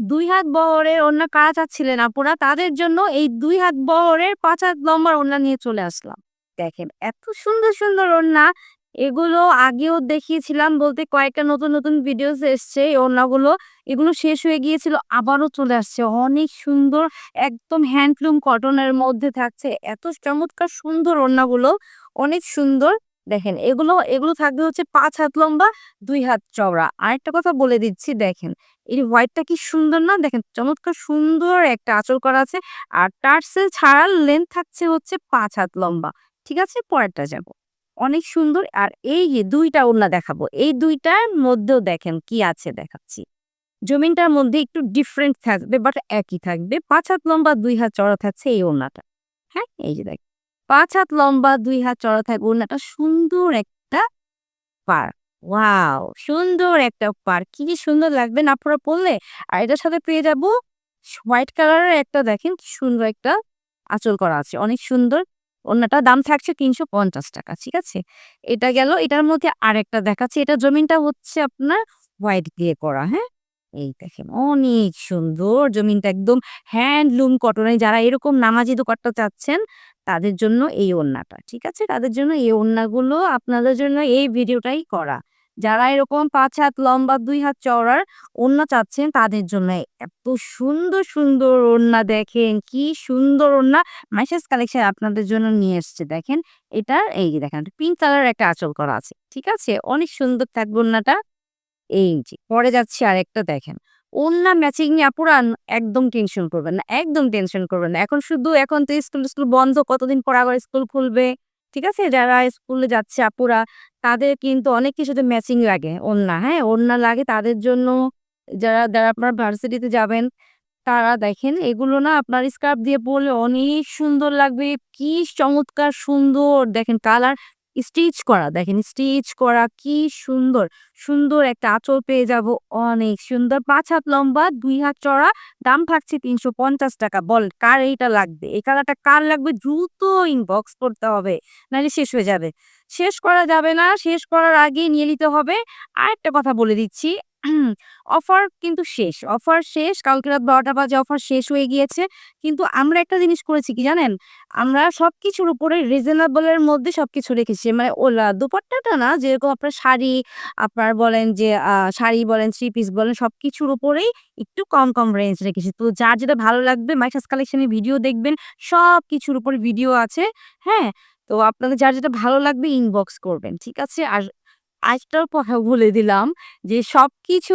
দুই হাত বহরের ওড়না কারা চাচ্ছিলেন আপুরা, তাদের জন্য এই দুই হাত বহরের পাঁচ হাত লম্বার ওড়না নিয়ে চলে আসলাম। দেখেন, এত সুন্দর সুন্দর ওড়না। এগুলো আগেও দেখিয়েছিলাম বলতে কয়েকটা নতুন নতুন ভিডিওস এসছে এই ওড়নাগুলো। এগুলো শেষ হয়ে গিয়েছিল, আবারও চলে আসছে। অনেক সুন্দর, একদম হ্যান্ডলুম কটনের মধ্যে থাকছে। এত চমৎকার সুন্দর ওড়নাগুলো। অনেক সুন্দর। দেখেন, এগুলো এগুলো থাকবে হচ্ছে পাঁচ হাত লম্বা, দুই হাত চওড়া। আরেকটা কথা বলে দিচ্ছি, দেখেন, এই হোয়াইটটা কি সুন্দর না? দেখেন, চমৎকার সুন্দর একটা আঁচল করা আছে, আর টার্সেল ছাড়ার লেন্থ থাকছে হচ্ছে পাঁচ হাত লম্বা। ঠিক আছে? পরেরটা যাব। অনেক সুন্দর, আর এই যে দুইটা ওড়না দেখাবো, এই দুইটার মধ্যেও দেখেন কি আছে দেখাচ্ছি। জমিনটার মধ্যে একটু ডিফারেন্ট থাকবে বাট একই থাকবে। পাঁচ হাত লম্বা, দুই হাত চড়া থাকছে এই ওড়নাটা। হ্যাঁ এই যে দেখ পাঁচ হাত লম্বা, দুই হাত চড়া থাকবে। ওড়নাটা সুন্দর একটা পার। ওয়াও, সুন্দর একটা পার। কি যে সুন্দর লাগবে না আপনারা পরলে আর এটার সাথে পেয়ে যাব হোয়াইট কালারের একটা, দেখেন কি সুন্দর একটা আঁচল করা আছে। অনেক সুন্দর। ওড়নাটা দাম থাকছে তিনশো পঞ্চাশ টাকা, ঠিক আছে? এটা গেল, এটার মধ্যে আরেকটা দেখাচ্ছে। এটা জমিনটা হচ্ছে আপনার হোয়াইট দিয়ে করা হ্যাঁ? এই দেখেন অনেক সুন্দর। জমিনটা একদম হ্যান্ডলুম কটনে। যারা এরকম নামাজি দোকানটা চাচ্ছেন, তাদের জন্য এই ওড়নাটা, ঠিক আছে? তাদের জন্য এই ওড়নাগুলো আপনাদের জন্য এই ভিডিওটাই করা। যারা এরকম পাঁচ হাত লম্বা, দুই হাত চওড়ার ওড়না চাচ্ছেন, তাদের জন্য এত সুন্দর সুন্দর ওড়না দেখেন, কি সুন্দর ওড়না। মাইসাস কালেকশন আপনাদের জন্য নিয়ে এসছে, দেখেন। এটা এই দেখেন পিঙ্ক কালার একটা আঁচল করা আছে, ঠিক আছে? অনেক সুন্দর থাকবে ওড়নাটা। এই যে, পরে যাচ্ছি আরেকটা দেখেন। ওড়না ম্যাচিং নিয়ে আপুরা একদম টেনশন করবেন না, একদম টেনশন করবেন না। এখন শুধু এখন তো স্কুল স্কুল বন্ধ, কতদিন পর আবার স্কুল খুলবে? ঠিক আছে? যারা স্কুলে যাচ্ছে আপুরা, তাদের কিন্তু অনেক কিছুতে ম্যাচিং লাগে ওড়না হ্যাঁ? ওড়না লাগে তাদের জন্য যারা যারা আপনার ভার্সিটিতে যাবেন, তারা দেখেন এগুলো না আপনার স্কার্ফ দিয়ে পরলে অনেক সুন্দর লাগবে। কি চমৎকার সুন্দর! দেখেন কালার স্টিচ করা। দেখেন, স্টিচ করা কি সুন্দর। সুন্দর একটা আঁচল পেয়ে যাব অনেক সুন্দর। পাঁচ হাত লম্বা, দুই হাত চড়া দাম থাকছে তিনশো পঞ্চাশ টাকা। বল, কার এইটা লাগবে? এই কালারটা কার লাগবে? দ্রুত ইনবক্স করতে হবে, নাহলে শেষ হয়ে যাবে। শেষ করা যাবে না। শেষ করার আগে নিয়ে নিতে হবে। আর একটা কথা বলে দিচ্ছি। অফার কিন্তু শেষ। অফার শেষ, কালকে রাত বারোটা বাজে অফার শেষ হয়ে গিয়েছে। কিন্তু আমরা একটা জিনিস করেছি কি জানেন? আমরা সবকিছুর উপরে রিজনেবলের মধ্যে সবকিছু রেখেছি। মানে ওলা দুপাট্টাটা না, যেরকম আপনার শাড়ি, আপনার বলেন যে শাড়ি বলেন থ্রি পিস বলেন সব কিছুর উপরেই একটু কম কম রেঞ্জ রেখেছি। তো যার যেটা ভালো লাগবে মাইশাস কালেকশনের ভিডিও দেখবেন সব কিছুর উপরে ভিডিও আছে। হ্যাঁ? তো আপনাদের যার যেটা ভালো লাগবে ইনবক্স করবেন, ঠিক আছে? আর আরেকটাও কথা বলে দিলাম যে সব কিছু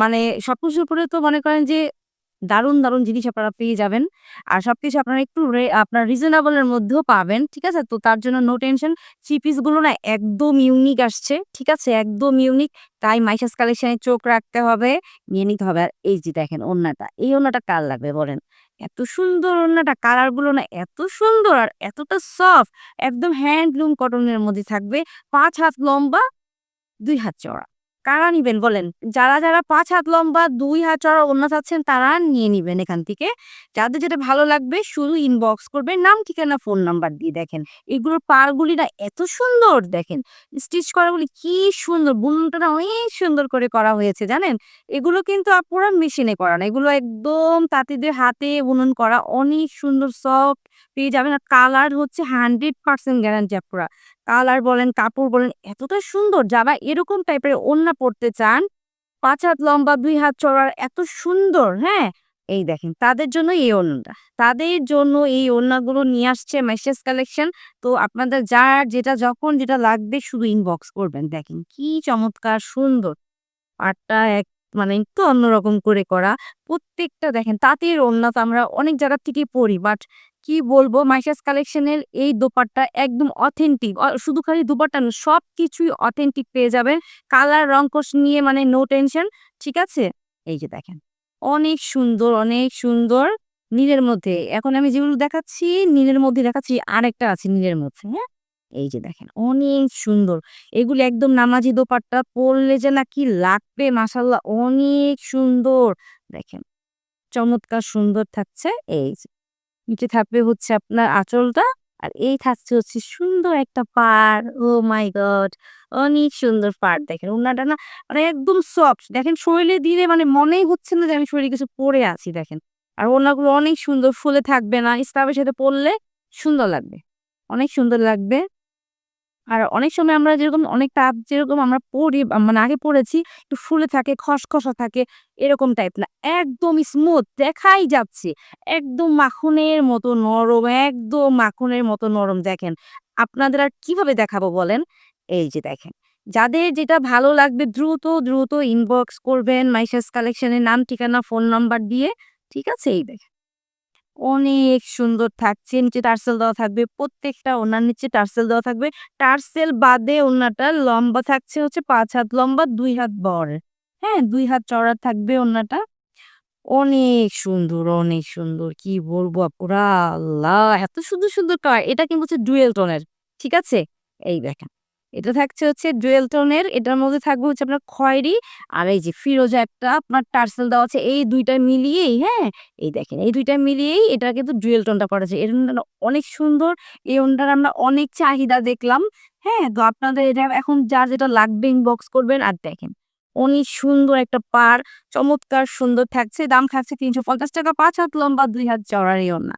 মানে সবকিছুর উপরে তো মনে করেন যে, দারুণ দারুণ জিনিস আপনারা পেয়ে যাবেন। আর সবকিছু আপনারা একটু আপনার রিজনেবল এর মধ্যেও পাবেন, ঠিক আছে? তো তার জন্য নো টেনশন থ্রি না একদম ইউনিক আসছে, ঠিক আছে? একদম ইউনিক তাই মাইশাস কালেকশনে চোখ রাখতে হবে, নিয়ে নিতে হবে। আর এই যে দেখেন ওড়নাটা, এই ওড়নাটা কার লাগবে বলেন? এত সুন্দর ওড়নাটা কালারগুলো না এত সুন্দর আর এতটা সফট একদম হ্যান্ডলুম কটনের মধ্যে থাকবে, পাঁচ হাত লম্বা দুই হাত চড়া কারা নিবেন বলেন? যারা যারা পাঁচ হাত লম্বা, দুই হাত চড়া ওড়না চাচ্ছেন তারা নিয়ে নিবেন এখান থেকে। যাদের যেটা ভালো লাগবে, শুধু ইনবক্স করবেন, নাম, ঠিকানা ফোন নাম্বার দিয়ে দেখেন। এগুলোর পারগুলি না এত সুন্দর, দেখেন। স্টিচ করাগুলি কি সুন্দর, বুননটা না অনেক সুন্দর করে করা হয়েছে, জানেন? এগুলো কিন্তু আপনারা মেশিনে করা না এগুলো একদম তাঁতিদের হাতে বুনন করা, অনেক সুন্দর সফট পেয়ে যাবেন। আর কালার হচ্ছে হান্ড্রেড পার্সেন্ট গ্যারান্টি আপনারা। কালার বলেন, কাপড় বলেন, এতটা সুন্দর। যারা এরকম টাইপের ওড়না পড়তে চান, পাঁচ হাত লম্বা, দুই হাত চড়ার এত সুন্দর হ্যাঁ? এই দেখেন, তাদের জন্য এই ওড়নাটা। তাদের জন্য এই ওড়নাগুলো নিয়ে আসছে মেসেজ কালেকশন তো আপনাদের যার যেটা যখন যেটা লাগবে শুধু ইনবক্স করবেন। দেখেন, কি চমৎকার সুন্দর। পাটটা এক মানে একটু অন্যরকম করে করা। প্রত্যেকটা দেখেন, তাঁতের ওড়না তো আমরা অনেক জায়গা থেকে পড়ি বাট কি বলব? মাইশাস কালেকশনের এই দোপাট্টা একদম অথেন্টিক শুধু খালি দোপাট্টা না সব কিছুই অথেন্টিক পেয়ে যাবেন। কালার রং কোর্স নিয়ে মানে নো টেনশন ঠিক আছে? এই যে দেখেন, অনেক সুন্দর অনেক সুন্দর নীলের মধ্যে। এখন আমি যেগুলো দেখাচ্ছি, নীলের মধ্যে দেখাচ্ছি, আরেকটা আছে নীলের মধ্যে হ্যাঁ? এই যে দেখেন, অনেক সুন্দর। এগুলো একদম নামাজি দোপাট্টা, পরলে যে না কি লাগবে মাসাল্লাহ অনেক সুন্দর। দেখেন, চমৎকার সুন্দর থাকছে, এই যে। নিচে থাকবে হচ্ছে আপনার আঁচলটা। আর এই থাকছে হচ্ছে সুন্দর একটা পার ও মাই গড! অনেক সুন্দর পার দেখেন। ওনাটা না মানে একদম সফট। দেখেন শরীরে দিলে মানে মনেই হচ্ছে না যে আমি শরীরে কিছু পরে আছি, দেখেন। আর ওনাগুলো অনেক সুন্দর, ফুলে থাকবে না। স্কার্ফের সাথে পরলে সুন্দর লাগবে। অনেক সুন্দর লাগবে। আর অনেক সময় আমরা যেরকম, অনেক টাপ যেরকম আমরা পড়ি মানে আগে পড়েছি, একটু ফুলে থাকে, খসখসা থাকে, এরকম টাইপ না। একদম স্মুথ দেখাই যাচ্ছে। একদম মাখনের মতো নরম, একদম মাখনের মতো নরম, দেখেন। আপনাদের আর কীভাবে দেখাবো বলেন? এই যে দেখেন, যাদের যেটা ভালো লাগবে দ্রুত দ্রুত ইনবক্স করবেন মাইশাস কালেকশনের নাম, ঠিকানা ফোন নাম্বার দিয়ে, ঠিক আছে? এই দেখেন। অনেক সুন্দর থাকছে নিচে টার্সেল দেওয়া থাকবে, প্রত্যেকটা ওনার নিচে টার্সেল দেওয়া থাকবে। টার্সেল বাদে ওনাটা লম্বা থাকছে হচ্ছে পাঁচ হাত লম্বা, দুই হাত বড়। হ্যাঁ দুই হাত চড়া থাকবে ওনাটা অনেক সুন্দর অনেক সুন্দর। কি বলব আপুরা, আল্লাহ! এত সুন্দর সুন্দর কালার এটা কিন্তু হচ্ছে ডুয়েল টোনের, ঠিক আছে? এই দেখেন। এটা থাকছে হচ্ছে ডুয়েল টোনের, এটার মধ্যে থাকবে হচ্ছে আপনার খয়েরি আর এই যে ফিরোজা একটা, আপনার টার্সেল দেওয়া আছে এই দুইটা মিলিয়েই হ্যাঁ? এই দেখেন, এই দুইটা মিলিয়েই এটা কিন্তু ডুয়েল টোনটা পড়েছে। এর অনেক সুন্দর, এই ওড়নাটার আমরা অনেক চাহিদা দেখলাম হ্যাঁ? তো আপনাদের এটা এখন যার যেটা লাগবে ইনবক্স করবেন। আর দেখেন, অনেক সুন্দর একটা পার চমৎকার সুন্দর থাকছে, দাম থাকছে তিনশো পঞ্চাশ টাকা, পাঁচ হাত লম্বা, দুই হাত চড়ার এই ওড়না।